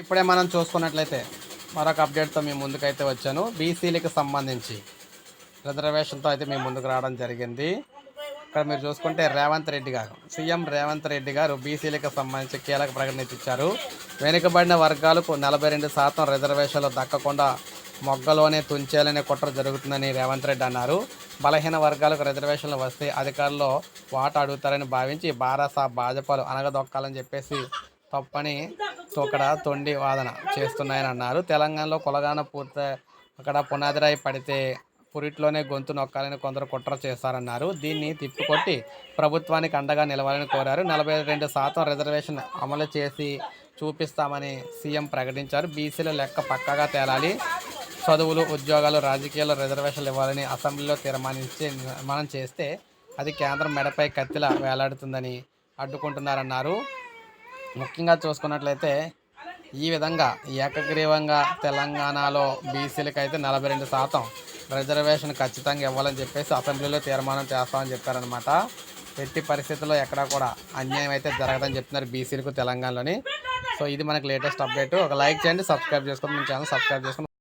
ఇప్పుడే మనం చూసుకున్నట్లయితే మరొక అప్డేట్తో మేము ముందుకైతే వచ్చాను. బీసీలకు సంబంధించి రిజర్వేషన్తో అయితే మేము ముందుకు రావడం జరిగింది. ఇక్కడ మీరు చూసుకుంటే రేవంత్ రెడ్డి గారు సీఎం రేవంత్ రెడ్డి గారు బీసీలకు సంబంధించి కీలక ప్రకటన ఇచ్చారు. వెనుకబడిన వర్గాలకు నలభై రెండు శాతం రిజర్వేషన్లు దక్కకుండా మొగ్గలోనే తుంచేయాలనే కుట్ర జరుగుతుందని రేవంత్ రెడ్డి అన్నారు. బలహీన వర్గాలకు రిజర్వేషన్లు వస్తే అధికారులు వాటా అడుగుతారని భావించి బారాసాబ్ భాజపాలు అనగదొక్కాలని చెప్పేసి తప్పని తొక్కడ తొండి వాదన చేస్తున్నాయని అన్నారు. తెలంగాణలో కొలగాన పూర్తి అక్కడ పునాదిరాయి పడితే పురిట్లోనే గొంతు నొక్కాలని కొందరు కుట్ర చేస్తారన్నారు. దీన్ని తిప్పికొట్టి ప్రభుత్వానికి అండగా నిలవాలని కోరారు. నలభై రెండు శాతం రిజర్వేషన్ అమలు చేసి చూపిస్తామని సీఎం ప్రకటించారు. బీసీల లెక్క పక్కాగా తేలాలి. చదువులు ఉద్యోగాలు రాజకీయాల్లో రిజర్వేషన్లు ఇవ్వాలని అసెంబ్లీలో తీర్మానించి నిర్మాణం చేస్తే అది కేంద్రం మెడపై కత్తిలా వేలాడుతుందని అడ్డుకుంటున్నారన్నారు. ముఖ్యంగా చూసుకున్నట్లయితే ఈ విధంగా ఏకగ్రీవంగా తెలంగాణలో బీసీలకు అయితే నలభై రెండు శాతం రిజర్వేషన్ ఖచ్చితంగా ఇవ్వాలని చెప్పేసి అసెంబ్లీలో తీర్మానం చేస్తామని చెప్పారనమాట ఎట్టి పరిస్థితుల్లో ఎక్కడా కూడా అన్యాయం అయితే జరగదని చెప్తున్నారు బీసీలకు తెలంగాణలోని. సో ఇది మనకి లేటెస్ట్ అప్డేట్. ఒక లైక్ చేయండి సబ్స్క్రైబ్ చేసుకోండి మన ఛానల్ సబ్స్క్రైబ్ చేసుకుని